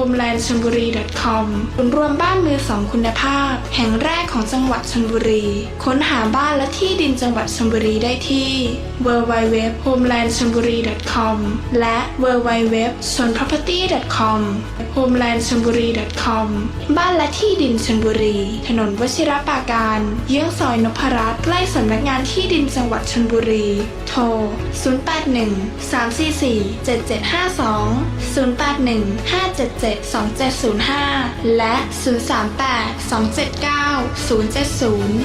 ลบุรี .com ศูนย์รวมบ้านมือสองคุณภาพ แห่งแรกของจังหวัดชลบุรี ค้นหาบ้านและที่ดินจังหวัดชลบุรีได้ที่ www homeland c h a n b u r i com และ www s o n property com homeland c h a n b u r i com บ้านและที่ดินชลบุรี ถนนวชิรปราการ เยื้องซอยนพรัตน์ใกล้สำนักงานที่ดินจังหวัดชลบุรี โทร 081 344 7752 081 577 2705 และ 038 279 070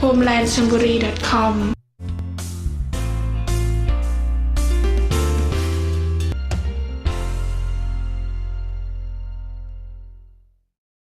homelandchamburi.com